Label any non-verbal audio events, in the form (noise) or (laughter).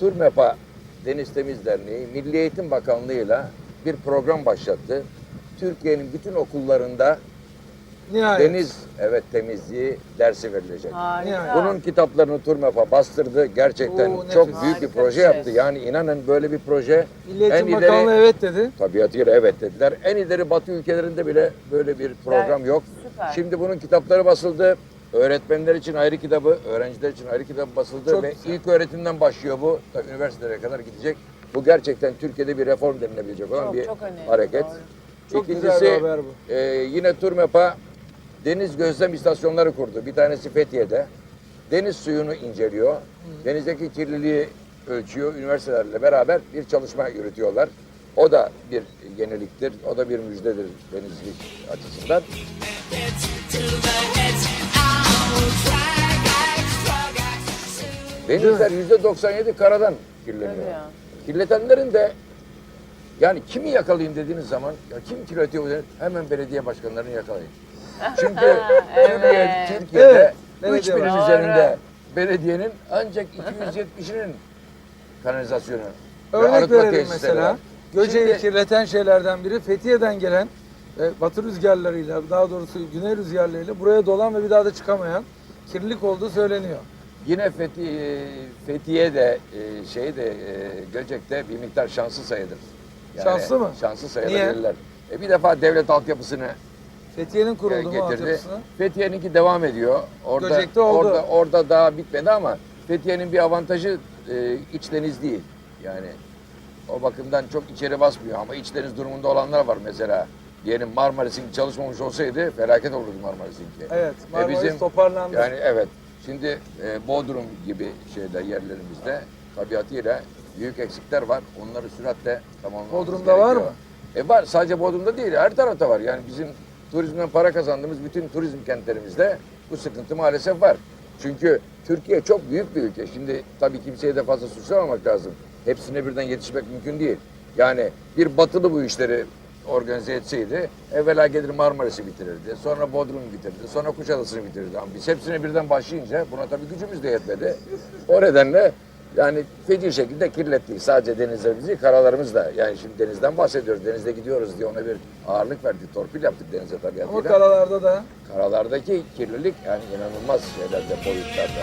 TURMEPA Deniz Temiz Derneği Milli Eğitim Bakanlığı'yla bir program başlattı. Türkiye'nin bütün okullarında Nihayet. deniz evet temizliği dersi verilecek. Harika. Bunun kitaplarını TURMEPA bastırdı. Gerçekten Oo, nefis. çok büyük bir Harika proje bir şey. yaptı. Yani inanın böyle bir proje Milli Eğitim en Bakanlığı evet dedi. tabiatıyla evet dediler. En ileri batı ülkelerinde bile böyle bir program yok. süper. Şimdi bunun kitapları basıldı. Öğretmenler için ayrı kitabı, öğrenciler için ayrı kitabı basıldı Çok ve güzel. ilk öğretimden başlıyor bu. Tabii üniversitelere kadar gidecek. Bu gerçekten Türkiye'de bir reform denilebilecek olan Çok, bir çok önemli, hareket. doğru. Çok güzel İkincisi bir haber bu. e, yine TURMEP'a deniz gözlem istasyonları kurdu. Bir tanesi Fethiye'de. Deniz suyunu inceliyor. Denizdeki kirliliği ölçüyor. Üniversitelerle beraber bir çalışma yürütüyorlar. O da bir yeniliktir. O da bir müjdedir denizlik açısından. Denizler yüzde 97 karadan kirleniyor. Ya. Kirletenlerin de yani kimi yakalayayım dediğiniz zaman ya kim kirletiyor dedi, hemen belediye başkanlarını yakalayın. (laughs) Çünkü Türkiye, Türkiye'de Evet, 3000'in belediye var. üzerinde belediyenin ancak 270'inin (laughs) kanalizasyonu Örnek arıtma verelim tesisleri mesela. var. Göce'yi Şimdi- kirleten şeylerden biri Fethiye'den gelen e, batı rüzgarlarıyla daha doğrusu güney rüzgarlarıyla buraya dolan ve bir daha da çıkamayan kirlilik olduğu söyleniyor. Yine Fethiye, Fethiye'de e, şey de e, Göcek'te bir miktar şanslı sayılır. Şanslı mı? Şanslı Niye? sayılırlar. E, bir defa devlet altyapısını Fethiye'nin e, kuruldu mu getirdi. altyapısına? Fethiye'ninki devam ediyor. Orada Göcek'te oldu. orada orada daha bitmedi ama Fethiye'nin bir avantajı e, iç deniz değil. Yani o bakımdan çok içeri basmıyor ama iç deniz durumunda olanlar var mesela. Diyelim Marmaris'in çalışmamış olsaydı felaket olurdu Marmaris'inki. Evet, E, Marmaris toparlandı. Yani evet. Şimdi e, Bodrum gibi şeyler yerlerimizde tabiatıyla büyük eksikler var. Onları süratle tamamlamamız Bodrum'da var gerekiyor. E var. Sadece Bodrum'da değil. Her tarafta var. Yani bizim turizmden para kazandığımız bütün turizm kentlerimizde bu sıkıntı maalesef var. Çünkü Türkiye çok büyük bir ülke. Şimdi tabii kimseye de fazla suçlamamak lazım. Hepsine birden yetişmek mümkün değil. Yani bir batılı bu işleri organize etseydi evvela gelir Marmaris'i bitirirdi. Sonra Bodrum'u bitirdi. Sonra Kuşadası'nı bitirdi. Ama biz hepsine birden başlayınca buna tabii gücümüz de yetmedi. O nedenle yani feci şekilde kirlettik. Sadece denizlerimizi, karalarımız da. Yani şimdi denizden bahsediyoruz. Denizde gidiyoruz diye ona bir ağırlık verdik. Torpil yaptık denize Ama tabiatıyla. karalarda da Karalardaki kirlilik yani inanılmaz şeylerde, boyutlarda.